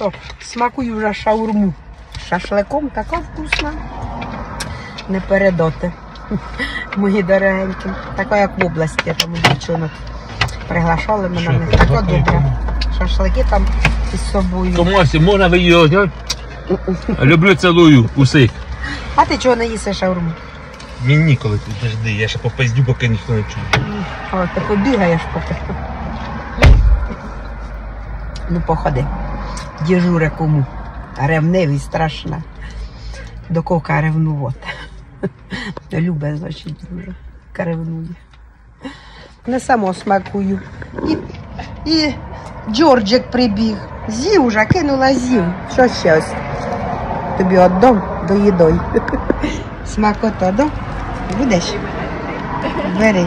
То смакую вже шаурму. Шашликом така вкусна. Не передоти. Мої дорогенькі. Така як в області, там дівчинок приглашали мене. В них Така добра. Шашлики там із собою. Томасі, можна ви її? Люблю цілую уси. А ти чого не їси шаурму? Мені ніколи тут жди, я ще попиздю, поки ніхто не чує. О, ти побігаєш поки. Ну, походи. Дежуре кому. Ревнивий, страшна. До кока ревнувати. Любе, значить, дуже. Ревнує. Не само смакую. І, і Джорджик прибіг. З'їв уже, кинула з'їв. Що ще ось? Тобі отдам до їдой. Смакота, да? Будеш? Бери.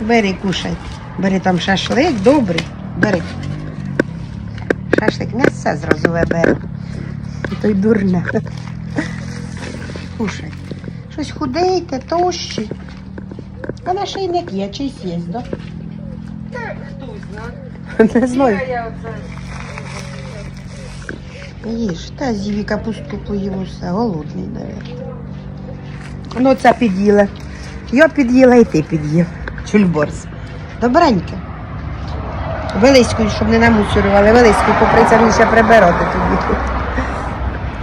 Бери, кушай. Бери там шашлик, добрий. Бери. Шашлик м'ясо зразу вибери. То й дурне. Кушай. Щось худейте, тощі. А на шийник є, чийсь є, да? Не знаю. Їж, та з'їв капусту поїв усе, голодний, навіть. Ну, це під'їла. Я під'їла і ти під'їв. Чульборс. Добреньке. Велиською, щоб не намусорювали, велиською попри це він ще прибирати тобі.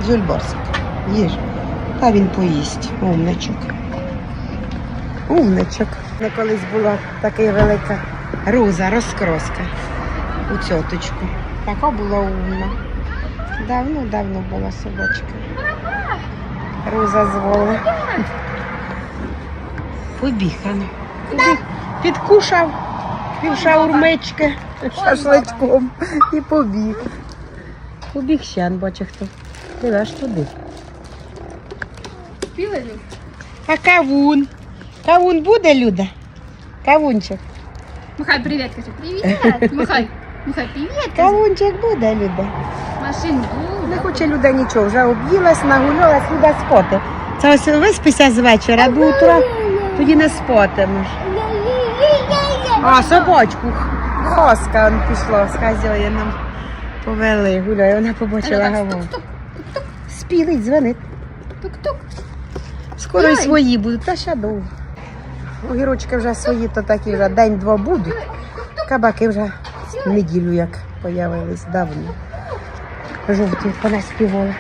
Жульборсик. Їж. Та він поїсть. Умничок. Умничок. Не колись була така велика роза, розкроска у цьоточку. Така була умна. Давно-давно була собачка. Роза звола. Побіг. Побіг. Підкушав пів шаурмички шашличком і побіг. Побіг ще, бачу хто. Диви, аж туди. А кавун? Кавун буде, Люда? Кавунчик. Махай, привет, скажи. Привет. Махай. Махай, привет. скажи. Кавунчик буде, Люда. Машин Не хоче Люда нічого, вже об'їлась, нагулялась, Люда спати. Це ось виспися з вечора до утра, тоді не спатимеш. А, собачку. Хоска он пішла з хазяїном. Повели, гуляє, вона побачила гаву. Спілить, дзвонить. Тук-тук. Скоро і свої будуть, та ще довго. Огірочки вже свої, то такі вже день-два будуть. Кабаки вже неділю як появились давно. Жовті понаспівали.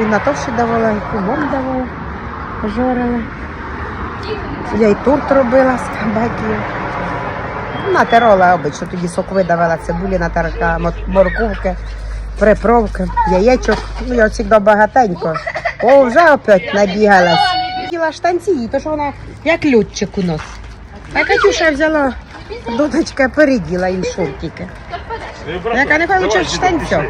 І Натоші давала, і кумом давала, жорила. Я й торт робила з кабаків. Натерола обично, тоді сок видавала, цибулі натерка, мо- морковки, приправки, яєчок. Ну, я завжди багатенько. О, вже опять набігалась. Хотіла штанці, то що вона як льотчик у нас. А Катюша взяла, донечка переділа їм шортики. Яка не хоче штанця.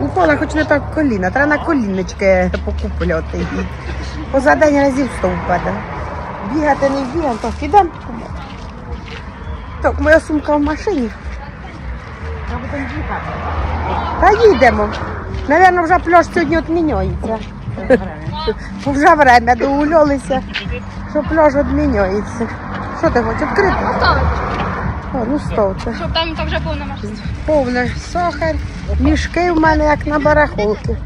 Упала хоч не так коліна, треба на коліночки покупляти. Поза день разів сто впаде. Бігати не бігав, так ідемо. Так, моя сумка в машині. Та їдемо. Навірно, вже пляж сьогодні відміняється. Бо Вже время доулялися, що пляж відміняється. Що ти хочеш відкрити? О, ну стовце. Щоб там там вже повна машина. Повне сахар, мішки в мене як на барахолки.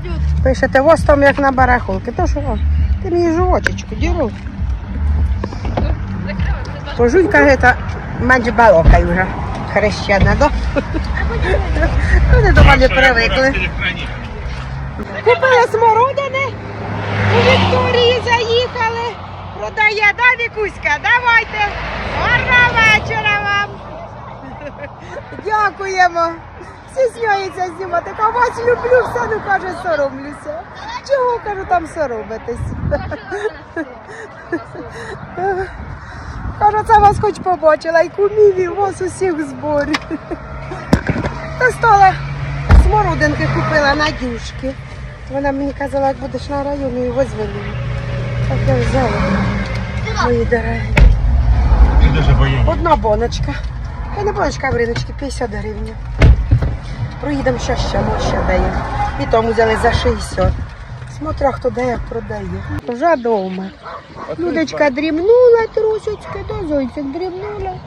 Пишете, ось там як на барахолки. То що, ти мені живочечку діру. Пожуй, каже, менш балокай вже. Хрещена, да? Вони до мене привикли. Купили смородини, у Вікторії заїхали. Продає, да, Вікуська? Давайте. Гарного вечора вам. Дякуємо. Всі сміються знімати. Кажу, вас люблю, все, ну каже, соромлюся. Чого кажу, там соромитись? Кажу, це вас хоч побачила, і кумів, і вас усіх зборі. Та стала смородинки купила Надюшки. Вона мені казала, як будеш на районі, його звели. Так я взяла. Мої дорогі. Одна боночка. Та не боночка, а в риночки 50 гривень. Проїдемо ще ще, може ще дає. І тому взяли за 60. Смотря хто де як продає. Вже вдома. Людочка дрімнула трошечки, до зойцик дрімнула.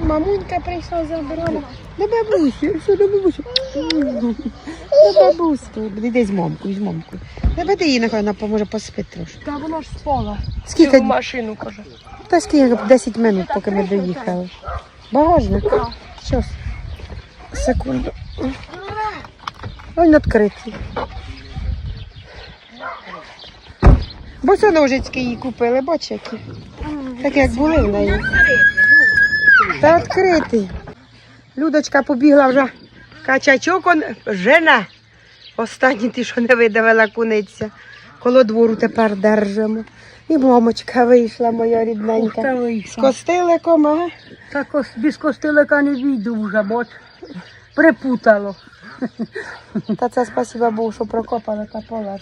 Мамунька прийшла забрала. До бабусі, все до бабусі. Ну, бабуська, іди з момкою, з момкою. Не веди її, нехай вона поможе поспити трошки. Та вона ж спала. Скільки? Цілу машину, каже. Та скільки 10 минут, поки ми доїхали. Багажник. Щас. Секунду. Він відкритий. Босоножечки їй купили, бач які. Так як були в неї. Та відкритий. Людочка побігла вже. Качачок он жена. Останній ти, що не видавила куниця. Коло двору тепер держимо. І мамочка вийшла, моя рідненька. З костиликом, ага. Так ось без костилика не війду вже, бо припутало. Та це спасіба Богу, що прокопали та пола.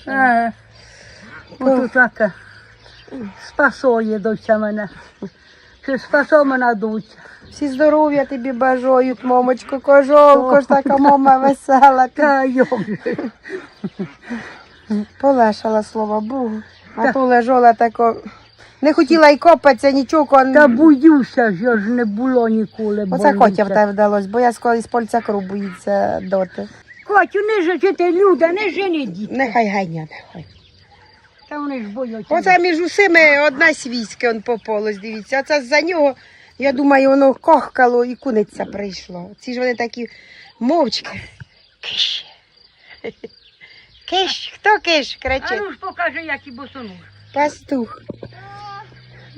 Ото таке. Спасоє доця мене. Чи спасо мене доця? Всі здоров'я тобі бажають, мамочко, кожолко ж така мама весела. Та полешала, слава Богу. А Так. то лежала тако. Не хотіла й копатися, нічого. Та боюся, що ж не було ніколи. Оце. Котя в тебе вдалося, бо я скоро з польця кру боїться доти. Котю, не жити люда, не жени діти. Нехай ганя, нехай. Та вони ж бояться. Оце між усими одна свійська он пополось, дивіться. Оце за нього, я думаю, воно кохкало і куниця прийшло. Ці ж вони такі мовчки. Киш. Киш, хто киш? А кричить. ну ж покажи, які босоножки. Пастух.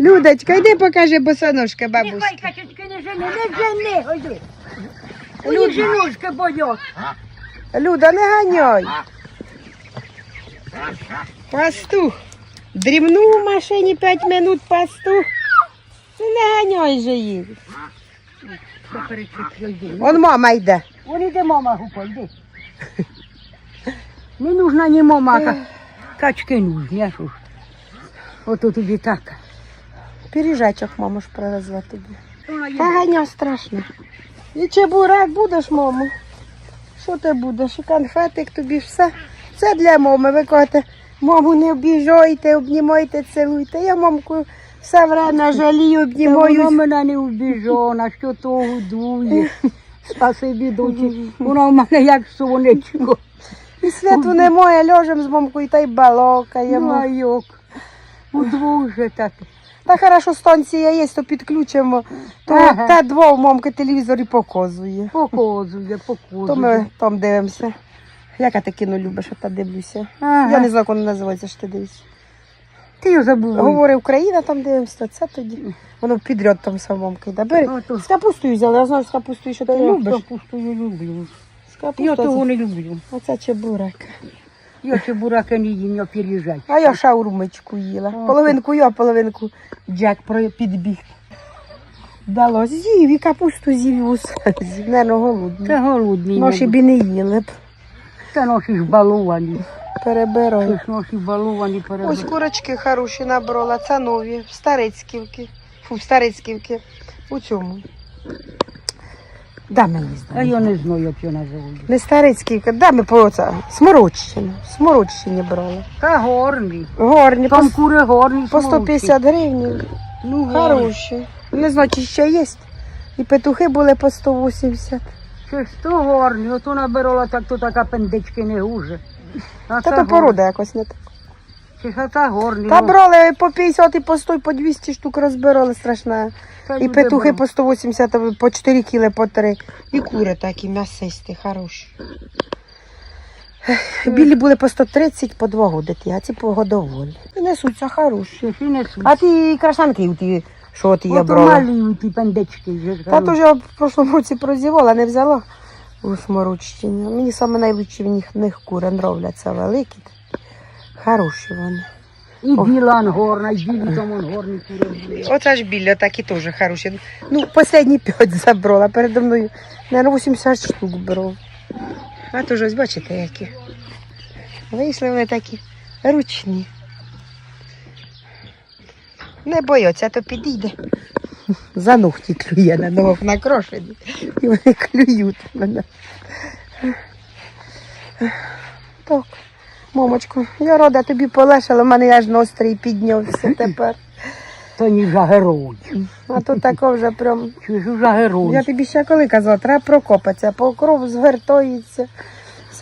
Людочка, йди покажи босоножка, бабусь. Нехай качечки не жени, не жени, ойди. Вони жіночки боять. Люда, не ганяй. Пастух. Дрімнув у машині 5 минут пастух. Ну не ганяй же їх. Он мама йде. Вон іде мама гупа, йди. Не нужна ні мама, а качки нужні, а що ж. Ото тобі так. Пиріжачок мама ж привезла тобі. Та ганя страшно. І чебурек будеш, мамо? Що ти будеш? І конфетик тобі ж все. Для мами. Ви кажете, маму не обіжайте, обнімайте, цілуйте. Я мамку все время жалію, Та Вона обнімаю. мене не вбіжона, що то годує. Спасибі, дочі. Вона в мене як сонечко. І світу немає, ляжем з мамкою та й Ну, балокаємо. а як? Удвох же так. Та хорошо, станція є, то підключимо. То Ага. та двох мамки телевізор і показує. Показує, То ми там дивимося. Яка ти кіно любиш, а та дивлюся. Ага. Я не знаю, як воно називається, що ти дивишся. Ти його забув. Говори Україна, там дивимося, це тоді. Воно підряд там самомки. Да, бери. З капустою взяли, я знаю з капустою, що ти любиш. капусту люблю. З Я капустою. того не люблю. Оце чебурек. Я чебурака не їм, я переїжджаю. А я шаурмичку їла. О, Половинку я, половинку Джек про- підбіг. Дало з'їв і капусту з'їв і усе з'їв. Нервно голодний. Та голодний. Не б і не їли б. Та наші ж баловані. Перебирай. Це ж наші баловані Ось курочки хороші набрала, це нові, в Старицьківки. Фу, в Старицьківки. У цьому. Да, мені А я не знаю, як його називають. Не Старицьківка, да, ми по це, Смородщину. Смородщині брали. Та горні. Горні, по, кури горні. по 150 гривень. Ну. Хороші. Не знаю, чи ще є. І петухи були по 180. Це ж то горні. Ото набирала так, то така пендички не гуже. А Та то порода якось не так. Чи ж та горні. Та брали по 50 і по 100, і по 200 штук розбирали, страшне. та І люди петухи беруть. по 180, а по 4 кіли, по 3. І кури такі м'ясисті, хороші. Ех, Білі були по 130, по 2 годи а ці по годоволі. І несуться хороші. Ще ж і не. А ті крашанки, ті, що ти я Ото брала? ті вже Та то ж я в прошлому році прозівала, не взяла у смороччині. Мені саме найлучші в них, них кури нравляться великі. Хороші вони. І білан горна, і білі там он горні кури були. Оце ж біля такі теж хороші. Ну, останні п'ять забрала. Передо мною, наверное, 80 штук брав. А то ж ось бачите, які. Вийшли вони такі ручні. Не бояться, а то підійде. За ногті клює на ногах накрошені. І вони клюють мене. Так, мамочко, я рада тобі полешала, в мене аж настрій піднявся тепер. То ні вже герой. А то тако вже прям. Чи ж герой? Я тобі ще коли казала, треба прокопатися, по кров звертається.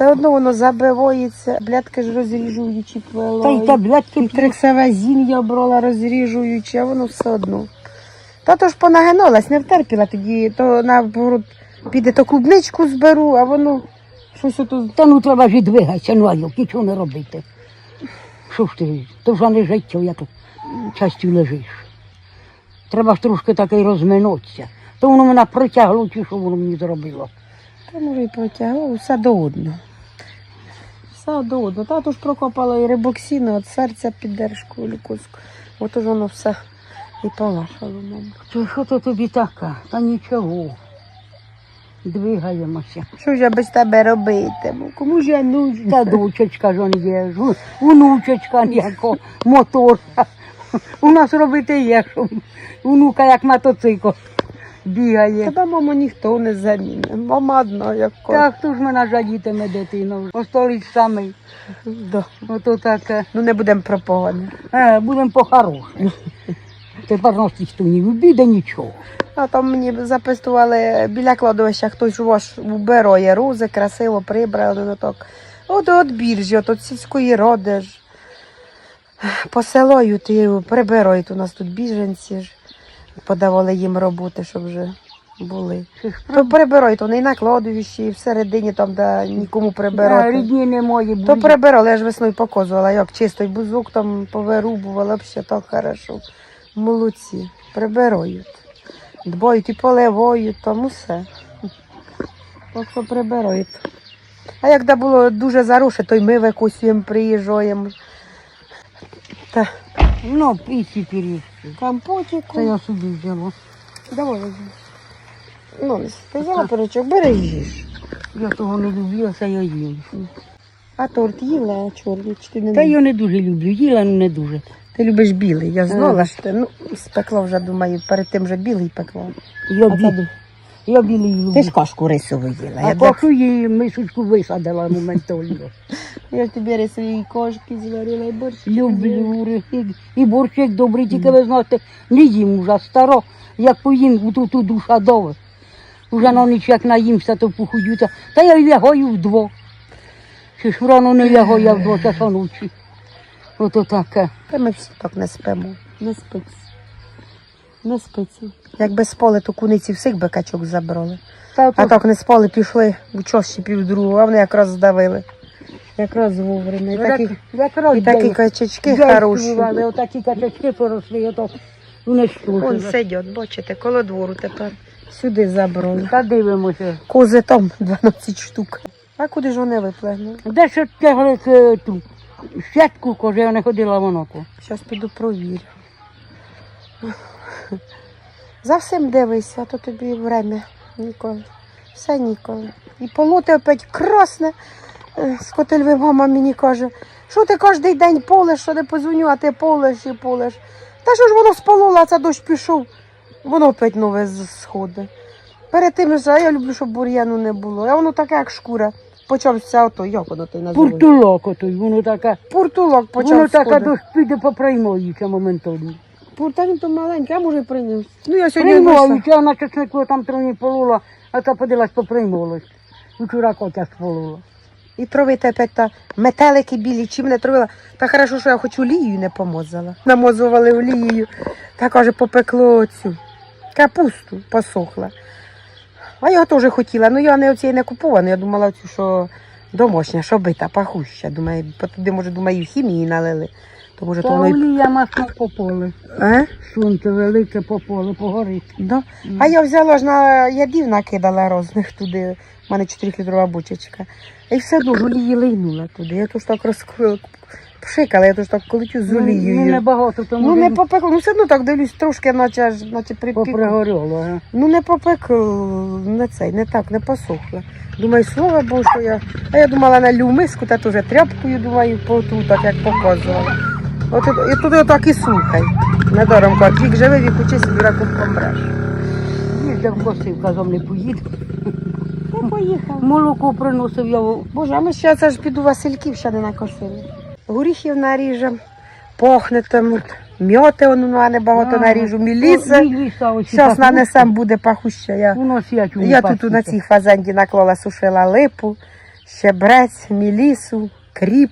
Все одно воно забивається, блядки ж розріжуючи плело. Та й таблетки Триксавазін я брала розріжуючи, а воно все одно. Та то ж понагинулась, не втерпіла тоді, то на город піде, то клубничку зберу, а воно щось отут. Та ну треба ж і двигатися, ну а як, нічого не робити. Що ж ти, то вже не життя, як частю лежиш. Треба ж трошки таки розминутися. То воно мене протягло, чи що воно мені зробило. Та може і протягував, все до одного. Все до одного. Та ж прокопала і рибоксіну, від серця піддержку лікарську. Ото ж воно все і полашало, мабуть. То що то тобі така? Та нічого. Двигаємося. Що ж я без тебе робитиму? Кому ж я нужна? Та дочечка ж он є, ж, внучечка ніяко, мотор. У нас робити є, що внука як мотоцикл бігає. Тебе, мамо, ніхто не замінить. Мама одна, як кот. Так, хто ж мене жалітиме дитину? Остоліч самий. Да. Ото таке. Ну не будемо про погане. Е, будемо по-хорошому. Тепер нас ніхто не обіде нічого. А там мені записували біля кладовища, хтось ваш убероє рузи, красиво прибрали на так. От от біржі, от, от сільської роди ж. По селою ти прибирають у нас тут біженці ж. Подавали їм роботи, щоб вже були. То прибирають, вони і на кладовищі, і всередині там, де нікому прибирати. Рідні немає, То прибирали, я ж весною показувала, як чистий бузок там повирубувала, взагалі так хорошо. Молодці, прибирають. Дбають і поливають, там усе. Так що прибирають. А як де було дуже заросше, то й ми викусуємо, приїжджаємо. Та Ну, піці пиріжки. компотіку. Це я собі взяла. Давай візьми. Ну, ти взяла пирочок, бери їж. Я того не люблю, а це я їм. А торт їла, а чорний, чи ти не Та я не дуже люблю, їла, але не дуже. Ти любиш білий, я знала, Ага. що ти ну, спекла вже, думаю, перед тим вже білий пекла. Я, А бі... я люблю. Ти ж кашку рисову їла. А Я, поки її мисочку висадила моментально. я ж тобі рисові кошки зварила і борщ. Люблю. І, і борщик добрий, тільки ви знаєте, не їм уже старо, як поїм у ту, ту душа дове. Уже на ніч як наїмся, то похудюся. Та я лягаю вдво. Чи ж рано не лягаю, я вдво часа ночі. Ото таке. Та ми всі так не спимо. Не спиться. Не спиться. Якби спали, то куниці всіх би качок забрали. Та А так не спали, пішли час ще півдругу, а вони якраз здавили. Якраз вовремя. І такі, якраз і такі день хороші. співали, Отакі качачки поросли, ото вони Вон сидять, бачите, коло двору тепер. Сюди забрали. Та дивимося. Кози там 12 штук. А куди ж вони виплегнули? Де ж тягли е, ту щетку, каже, я не ходила в оноку. Зараз піду провірю. За всім дивися, а то тобі время ніколи. Все ніколи. І полоти опять красне. Е, Скотельви мама мені каже, що ти кожен день полеш, що не позвоню, а ти полеш і полеш. Та що ж воно спололо, а це дощ пішов, воно опять нове з- сходить. Перед тим а я люблю, щоб бур'яну не було. А воно таке, як шкура. Почався ото, як воно той називається? Пуртулок отой, воно таке. Пуртулок почав Воно таке дощ піде поприймаючи моментально. Та він то маленький, а може й прийняв. Ну я сьогодні вийшла. Приймаючи, а на чеснику там троні полула, а та подилась поприймалась. Вчора котя сполула. І травити опять та метелики білі, чим не травила. Та хорошо, що я хоч олією не помозала. Намозували олією. Та каже, попекло цю капусту посохла. А я теж хотіла, ну я не оцієї не купувала, я думала цю, що домашня, що бита, пахуща. Думаю, туди, може, думаю, хімії налили. То може, то воно й... олія масна по поле. А? Сонце велике по поле, погорить. Да. А я взяла ж на ядів, накидала різних туди. У мене 4-літрова бочечка. І все одно ж олії лийнула туди. Я то ж так розк... пшикала, я то ж так колечу з Ну, олією. Ну, небагато, тому Ну не не попекло, ну все одно так дивлюсь, трошки наче аж наче припекло. попригоріло. га. Ну не попекло, не цей, не так, не посохло. Думаю, слава Богу, що я. А я думала налю в миску, та теж тряпкою, думаю, поту, так як показувала. От і- і туди отак і слухай. Недаром кажуть, вік живе, вік учись, дураком помреш. Їздив косив, казав, не поїду. Я поїхав. Молоко приносив я. Боже, а ми ще це ж піду Васильків ще не накосили. Горіхів наріжем, пахне там от Мьоти у мене багато наріжу, міліса. Зараз нанесем буде пахуща. Я, я тут на цій фазенді наклала сушила липу, щебрець, мілісу, кріп.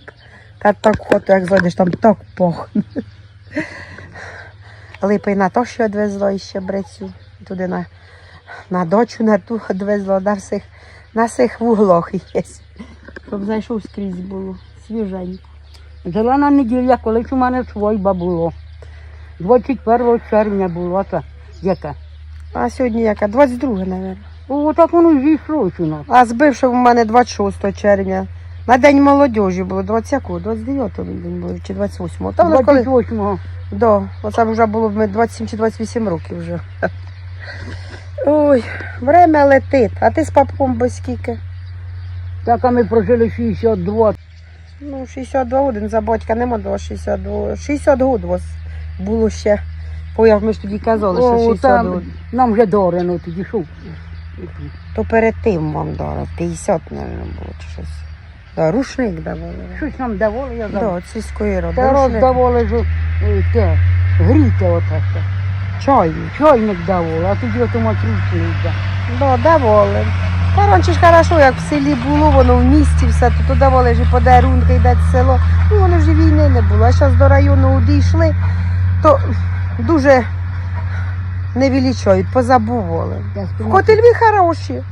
Та так хото, як зайдеш, там так пахне. Липи на то, що відвезло і щебрецю. Туди на, на дочу на ту відвезло, на всіх, на всіх вуглах є. Щоб зайшов скрізь було, свіженько. Зелена неділя, колись у мене свойба було. 21 червня було це. Яке? А сьогодні яка? 22, мабуть. О, так воно і зійшло у нас. А збивши в мене 26 червня. На День молодіжі було 20 29 день був, чи 28 Та воно коли... 28-го. Да, оце вже було б ми 27 чи 28 років вже. Ой, время летить. А ти з папком без скільки? Так а ми прожили 62. Ну, 62 один за батька нема до 62. 60 год вас було ще. Бо як ми ж тоді казали, що 60 там, год. нам вже дорено тоді шов. То перед тим вам дало, 50, мабуть, було чи щось. Да, рушник давали. Щось нам давали, я забув. Да, от сільської роди. Та Рушник. роздавали ж е, те, гріте оте. все. Чайник. Чайник давали, а тоді ото матрушник. да. Да, давали. Та раніше ж хорошо, як в селі було, воно в місті все, то, то давали ж і подарунки, йде в село. Ну, воно ж війни не було. А зараз до району дійшли, то дуже не вілічають, позабували. Я В Котельві хороші.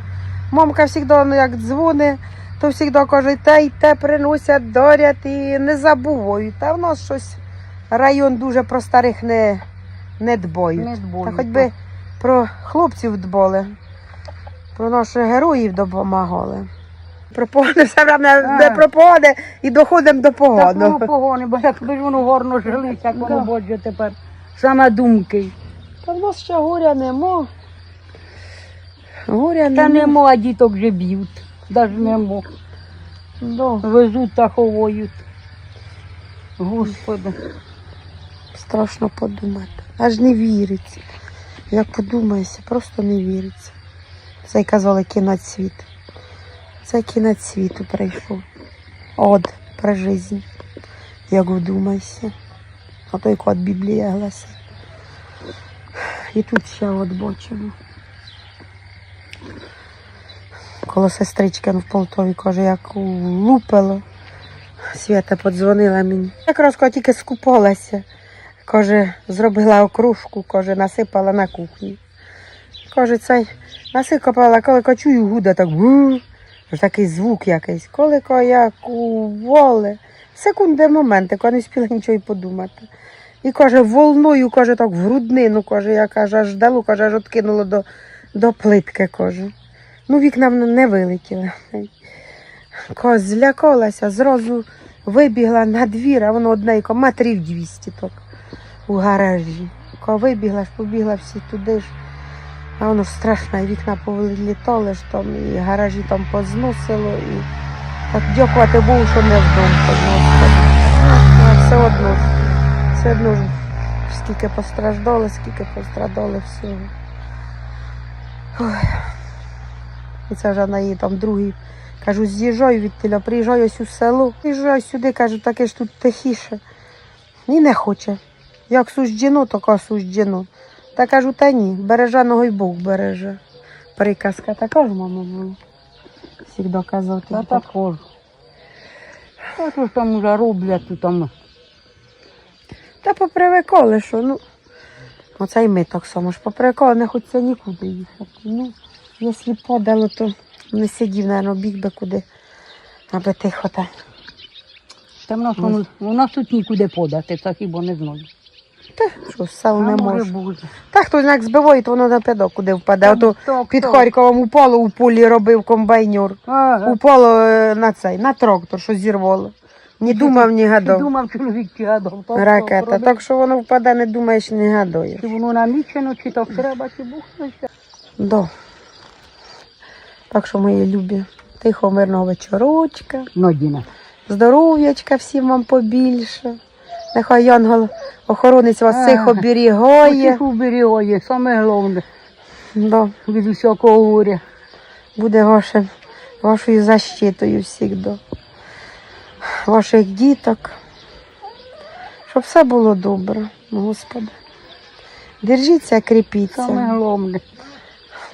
Мамка завжди ну, як дзвони, то завжди каже, те й те приносять, дарять і не забувають. Та в нас щось район дуже про старих не, не дбають. Не дбають, Та хоч би про хлопців дбали, про наших героїв допомагали. Про погони все время не про погони і доходимо до Так воно погони, бо якби ж воно горно жилися, як воно Да. бодже тепер. Саме думки. Та в нас ще горя нема. Горя Та нема. нема, а діток же б'ють. Даже. Да. Везуть та ховають. Господи. Страшно подумати. Аж не віриться. Як подумаєшся, просто не віриться. Це й казали кінець світу. Це кінець світу прийшов. Од про жизнь. Як вдумайся. А той код Біблія гласить. І тут ще от бачимо. Коло сестрички в Полтові каже, як лупило. Свята подзвонила мені. Якраз тільки скупалася. Каже, зробила окружку, каже, насипала на кухні. Каже, цей насипала, коли качую гуда, так гу, такий звук якийсь. Коли ко як воле. Секунди моменти, коли не встигла нічого й подумати. І каже, волною, каже, так в груднину, каже, я каже, аж дало, каже, аж откинуло до, до плитки, каже. Ну, вікна не вилетіли. Злякалася, зразу вибігла на двір, а воно одненько, метрів 200 так у гаражі. Коли вибігла ж, побігла всі туди ж. А воно і вікна повилітали ж там, і гаражі там позносило, і так дякувати Богу, що не в дом позносило. А все одно все одно скільки постраждали, скільки пострадали всього. Ой. І це вже на її там другий. Кажу, з'їжджаю від тіля, приїжджаю ось у село. Приїжджаю сюди, кажу, таке ж тут тихіше. І не хоче. Як суждено, то суждено. Та кажу, та ні, береженого й Бог береже. Приказка така ж, мама, була. Всігда казав Та тобі так так. А що ж там уже роблять тут там? Та попривикали, що ну. Оце й ми так само ж попривикали, не хочеться нікуди їхати. Ну, якщо подало, то не сидів, мабуть, біг би куди, аби тихо та. Та в нас, воно- у нас тут нікуди подати, так хіба не знаю. Та що, сел не може бути. Та хтось як збиває, то воно на п'ядок куди впаде. Ото під так. Харковом упало у полі робив комбайнер. Ага. Упало е, на цей, на трактор, що зірвало. Не думав, ні гадав. думав чоловік чи гадав. Так, Ракета. так, Так що воно впаде, не думаєш, не гадаєш. Чи воно намічено, чи так треба, чи не. Да. Так що, мої любі, тихо, мирного вечорочка, Нодіна. здоров'ячка всім вам побільше. Нехай янгол охоронець вас всіх оберігає. Ось уберігає, саме головне, Да. від усякого горя. Буде вашим, вашою защитою завжди. Ваших діток. Щоб все було добре. Господи. Держіться, кріпіться. Саме головне.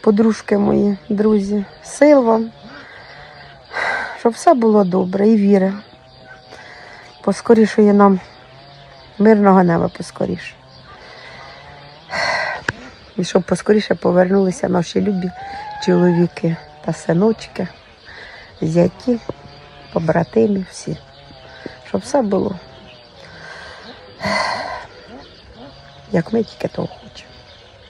Подружки мої, друзі, сил вам, щоб все було добре і віри. Поскорішує нам мирного неба поскоріше. І щоб поскоріше повернулися наші любі чоловіки та синочки, зяті, побратимі всі. Щоб все було, як ми тільки того.